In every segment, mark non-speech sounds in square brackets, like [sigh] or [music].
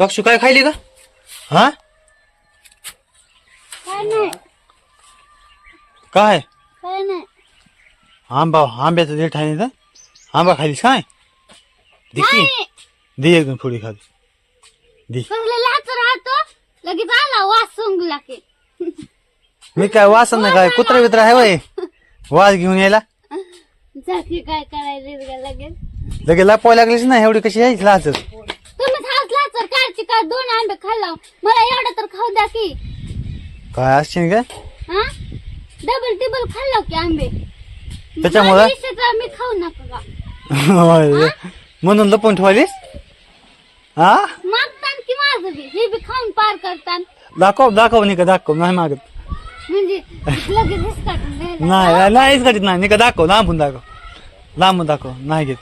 साक्षी काय खायली का? हा? काय नाही. काय? काय नाही. आंबा आंब्याचं देठ आहे ना? आंबा खालीस काय? दे की. नाही. दे एकदम थोडी खाली. दे. चांगलं लाच राहतो. लगेच आला वास सोंगला की. मी काय वासन नाही काय कुत्रा बित्रा आहे वय वास घेऊन यायला? जाती काय करायचं लगेच? लगे लपवायला लागलीस ना एवढी कशी यायची लाच काय दोन आंबे खाल्ला? मला एवढं तर खाऊ द्या की. काय असशील का? हा? डबल टिबल खाल्ला की आंबे. त्याच्यामुळं? माझ्या इच्छेचं मी खाऊ नका का? होय. म्हणून लपवून ठेवालीस? हा? मागतान की माझं बी? हे बी खाऊन पार करतान. दाखव दाखव नाही का दाखव. नाही मागत. म्हणजे लगेच हिसकाटून द्यायला. नाही नाही, नाहीच करीत नाही. नाही का दाखव. लांबून दाखव. लांबून दाखव. नाही घेत.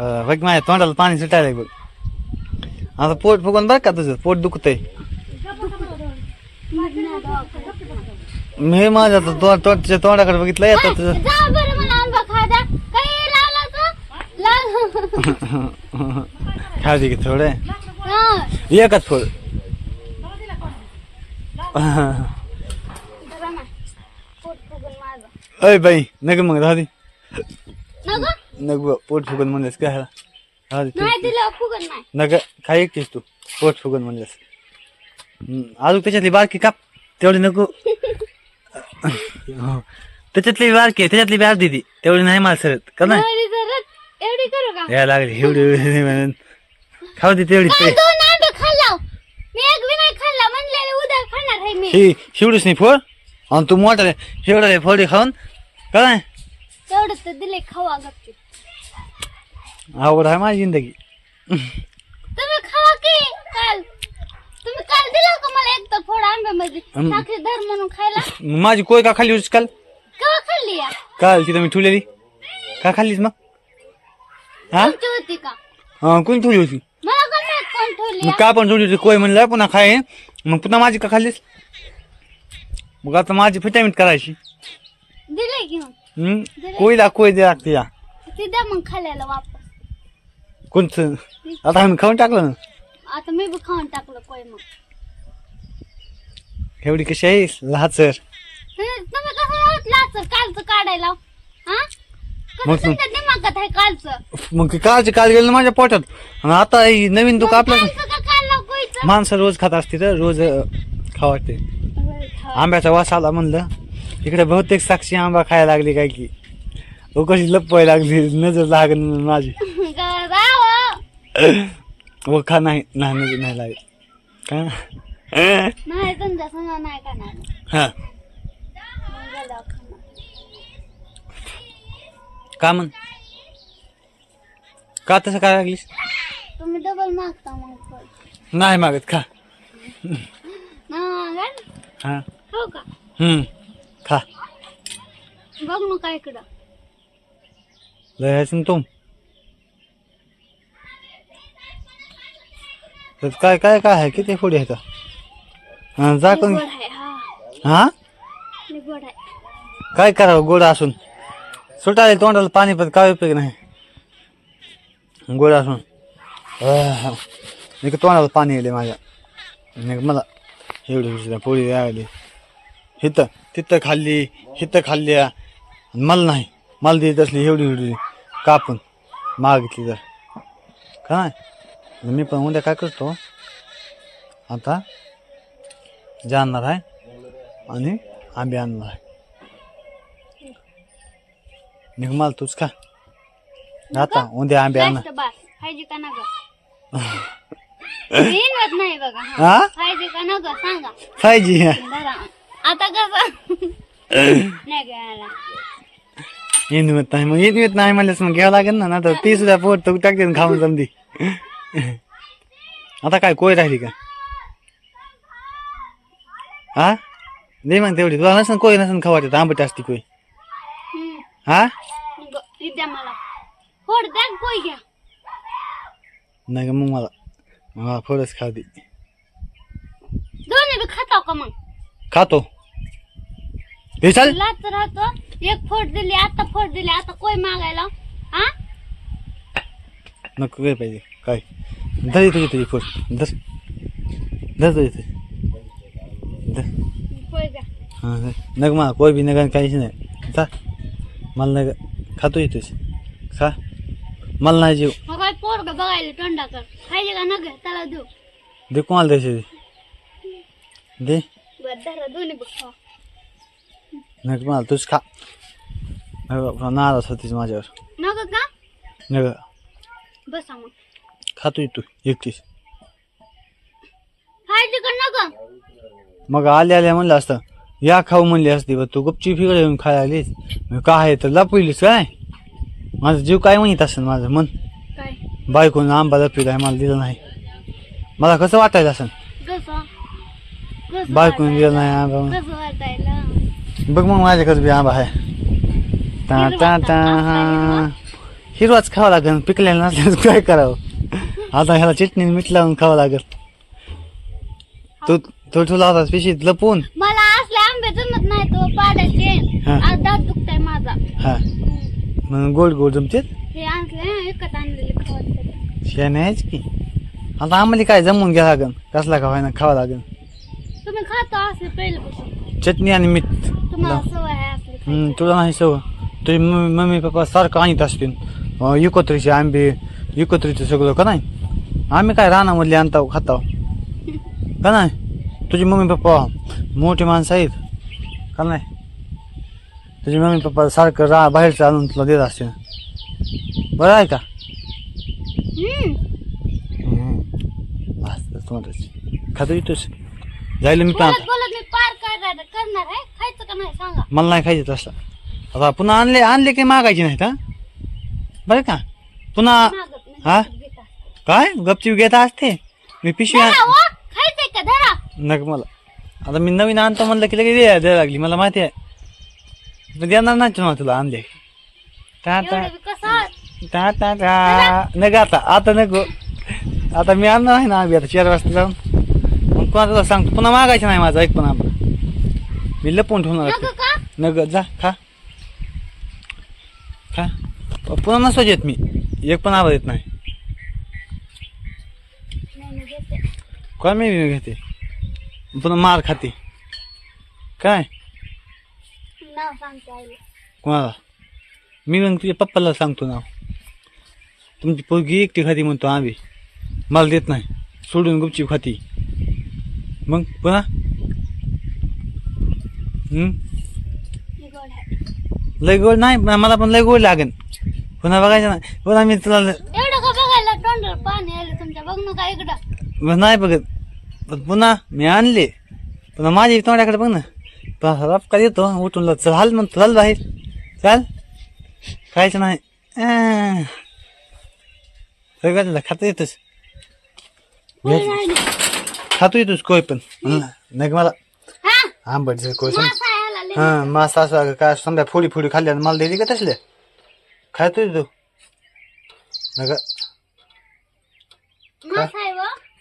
अं, बघ माझ्या तोंडाला पाणी सुटायला बघ. आता पोट फुगून बरं का तुझं पोट दुखतंय मी माझ्या तो- तो- तोंडच्या तोंडाकडे बघितलं येतं तुझं जा बरं मला आंबा खा द्या काही लावला तर लाल [laughs] खाऊ दे की थोडं हा. एकच फळ धरा ना. पोट फुगून माझं. अय बाई नग मग राहू दे नको? नग पोट फुगून म्हणलेस काय ह्याला? नाही. दिलं फुगून नाही. नग खाई एकटीस तू. पोट फुगून म्हणलेस. हम्म, अजून त्याच्यातली बारकी काप. तेवढी नको. हो. त्याच्यातली बारकी आहे, त्याच्यातली बी अर्धी ती. तेवढी नाही मला सरत. का नाही एवढी जरत एवढी करू का? या लागली एवढी एवढी म्हणून. खाऊ दे तेवढी काय ते. दोन आंबे खाल्ला मी एक बी नाही खाल्ला म्हणलेले उद्या खाणार आहे मी. ही शिवडीच नाही फोड. आणि तू मोठा शेवडा फोडी खाऊन. का नाही तेवढं तर दिले खावा गपचूप आवड आहे माझी जिंदगी। तुम्ही खावा की? काल तुम्ही काल दिला का मला एक तर फोड आंब्यामध्ये हम्म. साखरी धर म्हणून खायला। माझी कोय का खाल्ली होतीस काल। केव्हा खाल्ली या काल तिथं मी ठेवलेली का खाल्लीस मग हा? तुमची होती का? हा, कोणी ठेवली होती मला का माहीत कोण ठेवली मग का पण ठेवली होती कोय म्हणलं पुन्हा खाय मग पुन्हा माझी का खाल्लीस मग आता माझी फिटामिट करायची. दिले घेऊन. हम्म कोयला कोय दे लागते या. ती द्या मग खाल्ल्याला वापस कोणचं? आता आम्ही खाऊन टाकलं ना. आता मी बी खाऊन टाकलं कोय मग. एवढी कशी आहे? लहाचर तुम्ही तुम्ही कसं राहतला सर कालचं काढायला. हा? मग कसं तुमच्या दिमागात आहे कालचं? मग काळची काल गेलं ना माझ्या पोटात. आणि आता ही नवीन तू कापलं कालचं का काढलं कोयचं माणसं रोज खात असते तर रोज खा वाटते आंब्याचा वास आला म्हणलं. इकडे बहुतेक साक्षी आंबा खायला लागली काय की. ओ कशी लपवाय लागली. नजर म्हणून माझी. राव व खा नाही नाही लागली का नाही नाही करणार हा मग. का म्हण का तसं काय लागलीस? तुम्ही डबल मागता मग. नाही मागत खा ना हा. हो का? हम्म. खा. बघ ना काय इकडं. तुम तर काय काय काय आहे? किती फोडी आहेत हा जा कोण आहे हा. हा? आहे. काय करावं? गोड असून. सुटायला तोंडाला पाणी पण काय उपयोग नाही. गोड असून. आह. नाही तोंडाला पाणी येले माझ्या. नाही मला एवढी पोळी आली हिथं तिथं खाल्ली हिथं खाल्ली मला नाही. मला देत असली एवढी एवढी कापून मागितली तर. काय? मी पण उद्या काय करतो? आता जाणार आहे आणि आंबे आणणार आहे. निघ मला तूच का आता उद्या आंबे आणणार. पाहिजे का नाही बघा पाहिजे का नका सांगा. पाहिजे धरा आता कसं? नाही घ्यायला. नाही मग हिंदवत नाही म्हणल्यास मग घ्यावं लागेल ना तर ती सुद्धा पोट तो टाकते खाऊन जमदी आता काय कोय राहिली का? हा? दे मग तेवढी. तुला नसन कोय नसन वाटत आंबट असती कोय. हा? नाही का मग मला? मला थोडंच खाऊ दे. दोन्ही बी खाताव का मग? खातो. हे चाल. लाच राहतो. एक फोड दिली आता फोड दिली आता कोय मागायला? हा? नको काय पाहिजे. काय? धर येतो येतो फुट धर धर तो येतो. धर हां. नग मला कोय बी नग काहीच नाही. जा. मला नग खातो येतोस खा. मला नाही जीव. पोरग बघायला तोंडाकर खायचे का नग? त्याला देऊ. दे कोणाला द्यायचे दे. नग मला तूच खा. नाराज होतीस माझ्यावर. नग का? नग. बसा मग. खातो येतो एकटीस का मग आले आले म्हणलं असतं या खाऊ म्हणली असती बा तू गपची फिकडे येऊन खायला आलीस. मी काय आहे तर लपविलीस काय? माझा जीव काय म्हणत असेल माझं? मन काय? बायकोनं आंबा लपविला आहे मला दिलं नाही. मला कसं वाटायचं असेल? बायकोनं दिलं नाही? आंबा बघ मग माझ्याकडे बी आंबा आहे. ता ता ता हा. हिरवाच खावा लागेल पिकलेला नसल्यास काय करावं? आता ह्याला चटणी मीठ लावून खावं लागेल. तू तो ठेवला होता पिशीत लपून. मला असले आंबे जमत नाही तो पाडायचे. हा. आज दात दुखताय माझा. हा. गोड गोड जमतेत? हे आणले विकत आणलेले खावत शेण आहेच की. आता आम्हाला काय जमवून घ्या लागन कसला खावाय ना खावा लागन तुम्ही खाता असले पहिल्यापासून. चटणी आणि मीठ. तुम्हाला सवय आहे असली हम्म, तुला नाही सव तुझी मम्मी मम्मी पप्पा सारखं आणत असतील. अं, इकोत्रीचे आंबे इकोत्रीचं सगळं का नाही? आम्ही काय रानामधले आणताव खाताव? का नाही? तुझी मम्मी पप्पा मोठे माणसं आहेत. का नाही? तुझी मम्मी पप्पा सारखं रा बाहेरचं आणून तुला देत असतील. बरं आहे का. खातो येतोस जायला मी पण बोलत आता? बोलत मी पार करायला करणार आहे. खायचं का नाही सांगा. मला नाही खायचं तसं. आता पुन्हा आणले आणले काही मागायचे नाहीत हा? बरं का? पुन्हा मागत नाही. हा? काय? गपचीप घेता असते? मी पिशवी आण- धरा, वा. खायचंय का? धरा. नका मला. आता मी नवीन आणतो म्हणलं की लगेच द्या द्यायला लागली. मला माहिती आहे. पण देणार नाही ना तुला आणले. एवढं बी कसं नका आता. आता नको आता मी आणणार आहे ना आम्ही आता चार वाजता जाऊन. मग कोणा तुला सांगतो. पुन्हा मागायचं नाही माझा. एक पण आंबा मी लपवून ठेवणार नग. का? नग जा खा. खा. पुन्हा नसतो येत मी. एक पण आवाज येत नाही मी घेते कोण मी घेते? पुन्हा मार खाते. काय? कोणाला? मी मग तुझ्या पप्पाला सांगतो नाव. तुमची पोरगी एकटी खाती म्हणतो आम्ही. मला देत नाही. सोडून गुपचीप खाती. मग पुन्हा? लय गोड नाही पण मला पण लय गोड लागेल. पुन्हा बघायचं नाही. पुन्हा मी तुला नाही बघत. पण पुन्हा मी आणले. पुन्हा माझ्या तोंडाकडे बघ ना. रपका येतो. उठून चल हाल म्हणतो. चाल बाहेर. चाल. खायचं नाही. सगळ्याला खाता येतोस. खातो येतोस कोय पण? नाही का मला? हा. आंबट जर कोय. हा मासा असं काय समजा फोडी फोडी खाल्ल्या मला दिली का तसले? खातो तू नका.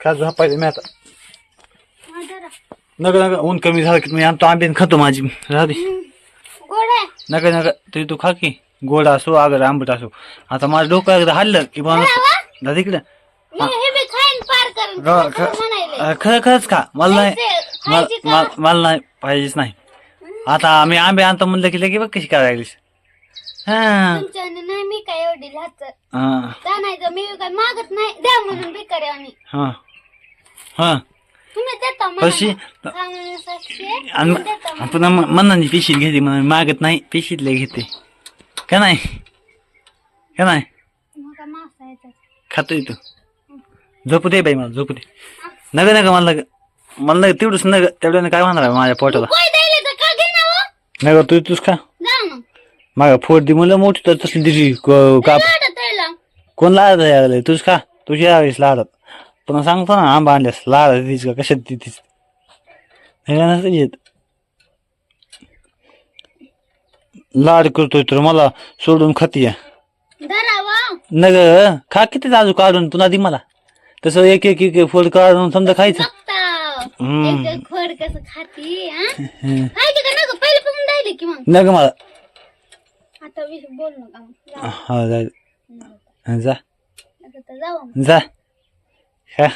खा झोपायचं मी आता. नका नका ऊन कमी झालं की मी आणतो आंबे खातो माझी. राहू दे. हम्म. गोड आहे. नका नका तरी तू खा की. गोड असो अगर आंबट असो. आता माझं डोकं एकदा हल्लं की माणूस हे. बी म्हणायले? ख- खरं खरंच का मला नाही मला नाही पाहिजेच नाही. आता आम्ही आंबे आणतो म्हणलं की लगे बघ कशी करायला लागलीस. मी काय एवढी लाच हा. जाणायचं मी काय मागत नाही. द्या म्हणून हा. हा. मला सांगण्यासाठी आणि मला. आपण मनाने पिशीत घेते म्हणून मागत नाही पिशीतले घेते का नाही का नाही खातोय तू झोपू दे बाई मला झोपू दे नग नग मला मला नग तेवढंच नग तेवढ्यानं काय आहे माझ्या पोटाला का नग तू तूच जा मग फोड दे म्हणलं मोठी तर तसली दिली क- काप कोण लाडत यायला तुझ खा तुझी यावेळेस लाडत पुन्हा सांगतो ना आंबा आणल्यास लाड तिच का कशात तिथीच येत? लाड करतोय तर मला सोडून खाती धरा वा नग खा किती आजू काढून पुन्हा दे मला. तसं एक एक एक फोड काढून समजा खायचं. [laughs] पण मग. नग मला. हा जा. जा. ह्या